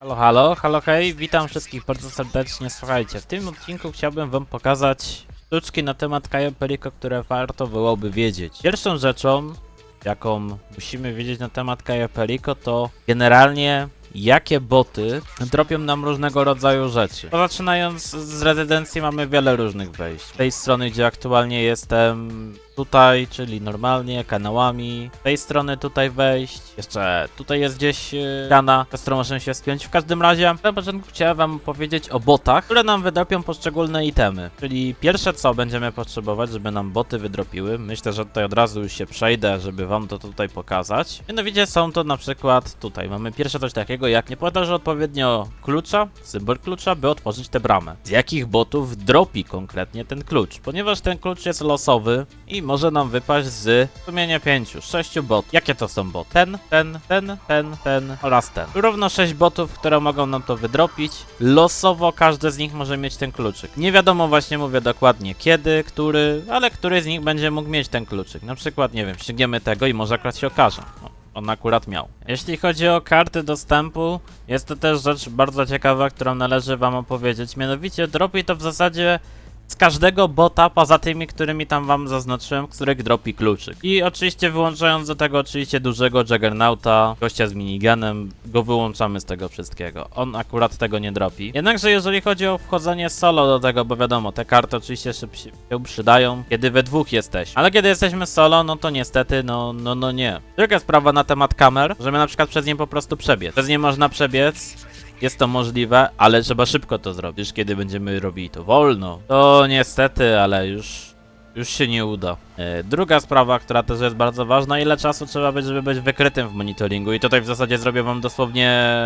Halo, halo, halo, hej, witam wszystkich bardzo serdecznie. Słuchajcie, w tym odcinku chciałbym wam pokazać sztuczki na temat Kajo Perico, które warto byłoby wiedzieć. Pierwszą rzeczą, jaką musimy wiedzieć na temat Kajo Perico, to generalnie jakie boty dropią nam różnego rodzaju rzeczy. Bo zaczynając z rezydencji mamy wiele różnych wejść. Z tej strony, gdzie aktualnie jestem tutaj, czyli normalnie, kanałami. Z tej strony tutaj wejść. Jeszcze tutaj jest gdzieś yy, rana, z którą możemy się spiąć. W każdym razie, na początku chciałem wam powiedzieć o botach, które nam wydropią poszczególne itemy. Czyli pierwsze co będziemy potrzebować, żeby nam boty wydropiły. Myślę, że tutaj od razu już się przejdę, żeby wam to tutaj pokazać. Mianowicie są to na przykład tutaj. Mamy pierwsze coś takiego, jak nie podasz odpowiednio klucza, symbol klucza, by otworzyć tę bramę. Z jakich botów dropi konkretnie ten klucz? Ponieważ ten klucz jest losowy i może nam wypaść z sumienia pięciu, sześciu bot. Jakie to są bot? Ten, ten, ten, ten, ten oraz ten. Równo sześć botów, które mogą nam to wydropić. Losowo każdy z nich może mieć ten kluczyk. Nie wiadomo właśnie mówię dokładnie kiedy, który, ale który z nich będzie mógł mieć ten kluczyk. Na przykład, nie wiem, ściągniemy tego i może akurat się okaże. On akurat miał. Jeśli chodzi o karty dostępu, jest to też rzecz bardzo ciekawa, którą należy wam opowiedzieć. Mianowicie dropi to w zasadzie z każdego bota, poza tymi, którymi tam wam zaznaczyłem, których dropi kluczyk. I oczywiście wyłączając do tego oczywiście dużego Juggernauta, gościa z miniganem, go wyłączamy z tego wszystkiego. On akurat tego nie dropi. Jednakże jeżeli chodzi o wchodzenie solo do tego, bo wiadomo, te karty oczywiście się się przydają, kiedy we dwóch jesteśmy. Ale kiedy jesteśmy solo, no to niestety, no, no, no nie. Druga sprawa na temat kamer, że my na przykład przez nie po prostu przebiec. Przez nie można przebiec, jest to możliwe, ale trzeba szybko to zrobić. Kiedy będziemy robili to wolno, to niestety, ale już, już się nie uda. E, druga sprawa, która też jest bardzo ważna, ile czasu trzeba być, żeby być wykrytym w monitoringu. I tutaj w zasadzie zrobię wam dosłownie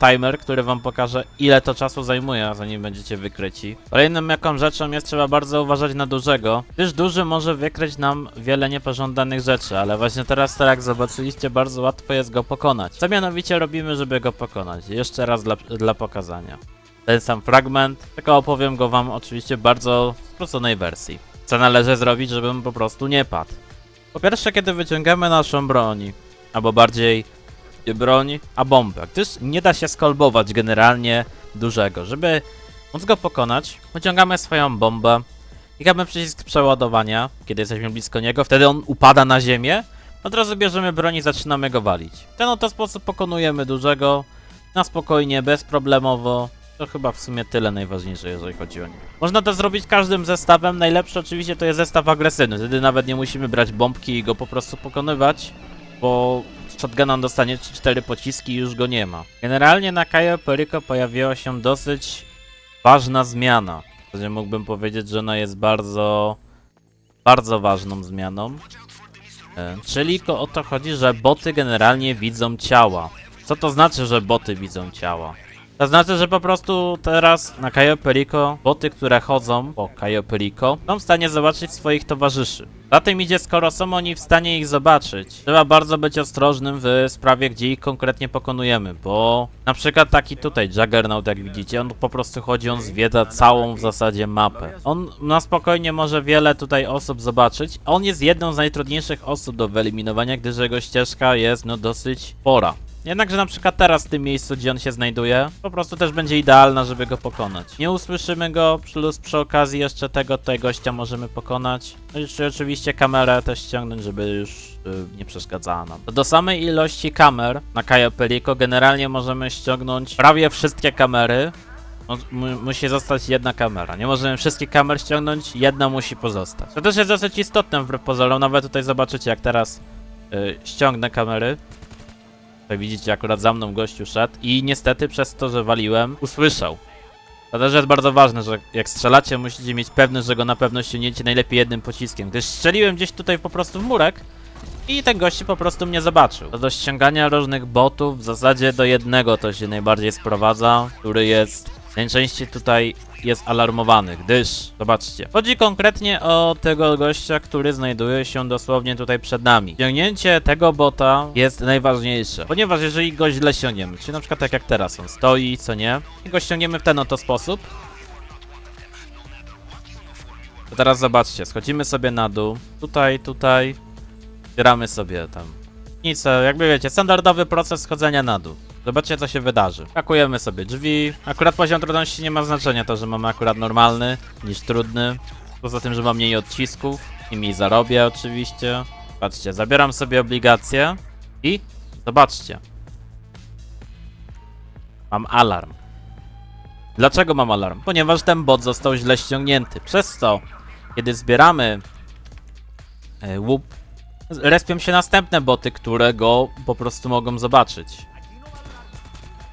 timer, który wam pokaże, ile to czasu zajmuje, zanim będziecie wykryci. Kolejną jaką rzeczą jest, trzeba bardzo uważać na dużego, gdyż duży może wykryć nam wiele niepożądanych rzeczy, ale właśnie teraz, tak jak zobaczyliście, bardzo łatwo jest go pokonać. Co mianowicie robimy, żeby go pokonać? Jeszcze raz dla, dla pokazania. Ten sam fragment, tylko opowiem go wam oczywiście w bardzo skróconej wersji. Co należy zrobić, żebym po prostu nie padł? Po pierwsze, kiedy wyciągamy naszą broń, albo bardziej broń, a bombę, gdyż nie da się skolbować generalnie dużego. Żeby móc go pokonać, wyciągamy swoją bombę, klikamy przycisk przeładowania, kiedy jesteśmy blisko niego, wtedy on upada na ziemię, od razu bierzemy broń i zaczynamy go walić. W ten oto sposób pokonujemy dużego, na spokojnie, bezproblemowo. To chyba w sumie tyle najważniejsze, jeżeli chodzi o nie. Można to zrobić każdym zestawem. Najlepszy oczywiście to jest zestaw agresywny. Wtedy nawet nie musimy brać bombki i go po prostu pokonywać, bo shotgunem dostanie 3-4 pociski i już go nie ma. Generalnie na Kajo Perico pojawiła się dosyć ważna zmiana. W mógłbym powiedzieć, że ona jest bardzo, bardzo ważną zmianą. E, Czyli o to chodzi, że boty generalnie widzą ciała. Co to znaczy, że boty widzą ciała? To znaczy, że po prostu teraz na Kajo Perico boty, które chodzą po Kajo Perico są w stanie zobaczyć swoich towarzyszy. Za tym idzie, skoro są oni w stanie ich zobaczyć, trzeba bardzo być ostrożnym w sprawie, gdzie ich konkretnie pokonujemy, bo na przykład taki tutaj Juggernaut, jak widzicie, on po prostu chodzi, on zwiedza całą w zasadzie mapę. On na spokojnie może wiele tutaj osób zobaczyć, on jest jedną z najtrudniejszych osób do wyeliminowania, gdyż jego ścieżka jest no dosyć spora. Jednakże na przykład teraz w tym miejscu, gdzie on się znajduje, po prostu też będzie idealna, żeby go pokonać. Nie usłyszymy go, plus przy okazji jeszcze tego tutaj gościa możemy pokonać. No i oczywiście kamerę też ściągnąć, żeby już y, nie przeszkadzała nam. Do samej ilości kamer na Kajo Perico generalnie możemy ściągnąć prawie wszystkie kamery. Mu- musi zostać jedna kamera. Nie możemy wszystkich kamer ściągnąć, jedna musi pozostać. To też jest dosyć istotne wbrew pozorom. Nawet tutaj zobaczycie, jak teraz y, ściągnę kamery. Tutaj widzicie, akurat za mną gościu szedł i niestety przez to, że waliłem, usłyszał. To też jest bardzo ważne, że jak strzelacie, musicie mieć pewność, że go na pewno ściągniecie najlepiej jednym pociskiem. Gdyż strzeliłem gdzieś tutaj po prostu w murek i ten gości po prostu mnie zobaczył. To do ściągania różnych botów w zasadzie do jednego to się najbardziej sprowadza, który jest najczęściej tutaj jest alarmowany, gdyż, zobaczcie, chodzi konkretnie o tego gościa, który znajduje się dosłownie tutaj przed nami. Ściągnięcie tego bota jest najważniejsze, ponieważ jeżeli go źle ściągniemy, czyli na przykład tak jak teraz on stoi, co nie, i go ściągniemy w ten oto sposób, to teraz zobaczcie, schodzimy sobie na dół, tutaj, tutaj, zbieramy sobie tam nic, jakby wiecie, standardowy proces schodzenia na dół. Zobaczcie, co się wydarzy. Hakujemy sobie drzwi. Akurat poziom trudności nie ma znaczenia, to, że mamy akurat normalny niż trudny. Poza tym, że mam mniej odcisków i mniej zarobię oczywiście. Patrzcie, zabieram sobie obligacje i zobaczcie. Mam alarm. Dlaczego mam alarm? Ponieważ ten bot został źle ściągnięty. Przez to, kiedy zbieramy e, łup, respią się następne boty, które go po prostu mogą zobaczyć.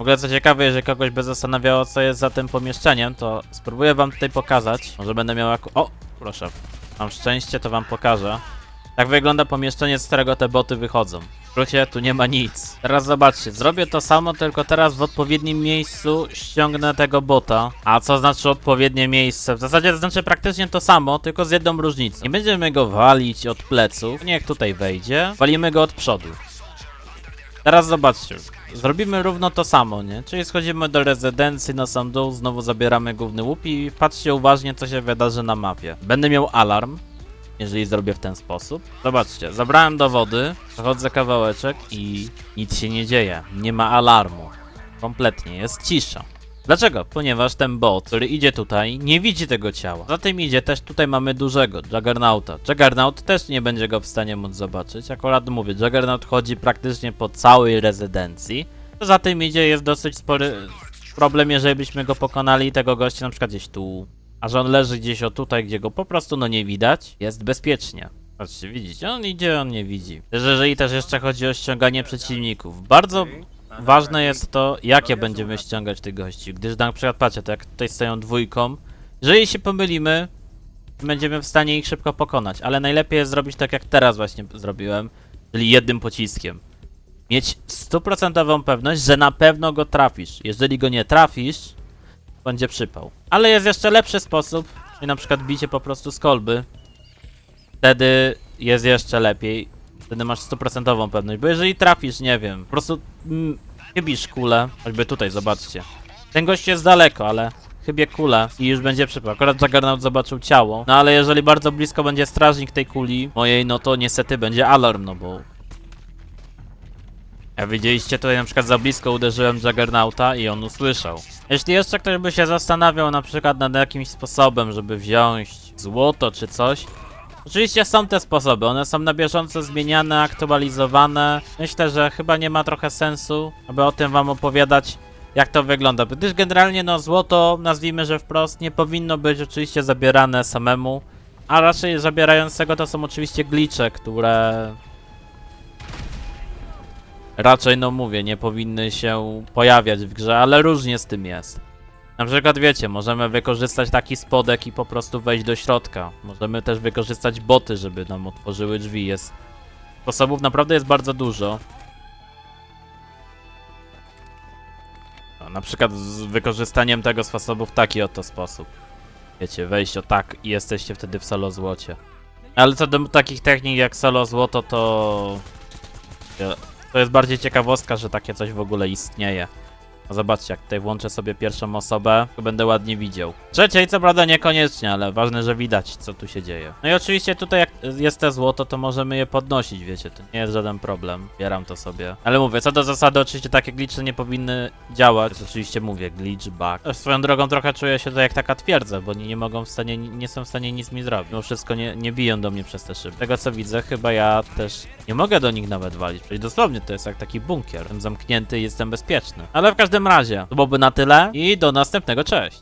W ogóle co ciekawe, jeżeli kogoś by zastanawiało, co jest za tym pomieszczeniem, to spróbuję wam tutaj pokazać. Może będę miał jako... O, proszę. Mam szczęście, to wam pokażę. Tak wygląda pomieszczenie, z którego te boty wychodzą. W tu nie ma nic. Teraz zobaczcie, zrobię to samo, tylko teraz w odpowiednim miejscu ściągnę tego bota. A co znaczy odpowiednie miejsce? W zasadzie to znaczy praktycznie to samo, tylko z jedną różnicą. Nie będziemy go walić od pleców, niech tutaj wejdzie. Walimy go od przodu. Teraz zobaczcie. Zrobimy równo to samo, nie? Czyli schodzimy do rezydencji na sam dół, znowu zabieramy główny łup i patrzcie uważnie, co się wydarzy na mapie. Będę miał alarm, jeżeli zrobię w ten sposób. Zobaczcie, zabrałem dowody, przechodzę kawałeczek i nic się nie dzieje. Nie ma alarmu. Kompletnie, jest cisza. Dlaczego? Ponieważ ten bot, który idzie tutaj, nie widzi tego ciała. Za tym idzie też tutaj mamy dużego, Juggernauta. Juggernaut też nie będzie go w stanie móc zobaczyć. Akurat mówię, Juggernaut chodzi praktycznie po całej rezydencji. Za tym idzie jest dosyć spory problem, jeżeli byśmy go pokonali tego gościa na przykład gdzieś tu, a że on leży gdzieś o tutaj, gdzie go po prostu no nie widać, jest bezpiecznie. Patrzcie, widzicie, on idzie, on nie widzi. Też jeżeli też jeszcze chodzi o ściąganie przeciwników. Bardzo ważne jest to, jakie będziemy ściągać tych gości, gdyż na przykład patrzcie, to jak tutaj stoją dwójką, jeżeli się pomylimy, będziemy w stanie ich szybko pokonać, ale najlepiej jest zrobić tak jak teraz właśnie zrobiłem, czyli jednym pociskiem. Mieć stuprocentową pewność, że na pewno go trafisz. Jeżeli go nie trafisz, będzie przypał. Ale jest jeszcze lepszy sposób, czyli na przykład bicie po prostu z kolby. Wtedy jest jeszcze lepiej. Wtedy masz stuprocentową pewność, bo jeżeli trafisz, nie wiem, po prostu mm, chybisz kulę, choćby tutaj, zobaczcie. Ten gość jest daleko, ale chybie kulę i już będzie przypał. Akurat Juggernaut zobaczył ciało, no ale jeżeli bardzo blisko będzie strażnik tej kuli mojej, no to niestety będzie alarm, no bo... Jak widzieliście tutaj na przykład za blisko uderzyłem Juggernauta i on usłyszał. Jeśli jeszcze ktoś by się zastanawiał na przykład nad jakimś sposobem, żeby wziąć złoto czy coś, Oczywiście są te sposoby, one są na bieżąco zmieniane, aktualizowane. Myślę, że chyba nie ma trochę sensu, aby o tym wam opowiadać, jak to wygląda. Gdyż generalnie no złoto, nazwijmy, że wprost, nie powinno być oczywiście zabierane samemu, a raczej zabierającego to są oczywiście glicze, które raczej, no mówię, nie powinny się pojawiać w grze, ale różnie z tym jest. Na przykład wiecie, możemy wykorzystać taki spodek i po prostu wejść do środka. Możemy też wykorzystać boty, żeby nam otworzyły drzwi. Jest sposobów naprawdę jest bardzo dużo. No, na przykład z wykorzystaniem tego sposobu w taki oto sposób. Wiecie, wejść o tak i jesteście wtedy w solo złocie. Ale co do takich technik jak solo złoto, to... To jest bardziej ciekawostka, że takie coś w ogóle istnieje. No zobaczcie, jak tutaj włączę sobie pierwszą osobę, to będę ładnie widział. Trzeciej co prawda niekoniecznie, ale ważne, że widać, co tu się dzieje. No i oczywiście tutaj jak jest te złoto, to możemy je podnosić, wiecie, to nie jest żaden problem. Bieram to sobie. Ale mówię, co do zasady, oczywiście takie glitche nie powinny działać. Oczywiście mówię, glitch, bug. Swoją drogą trochę czuję się to jak taka twierdza, bo oni nie mogą w stanie, nie są w stanie nic mi zrobić. Mimo wszystko nie, nie biją do mnie przez te szyby. Tego co widzę, chyba ja też nie mogę do nich nawet walić. Przecież dosłownie to jest jak taki bunkier. Jestem zamknięty i jestem bezpieczny. Ale w każdym razie, to byłoby na tyle i do następnego, cześć!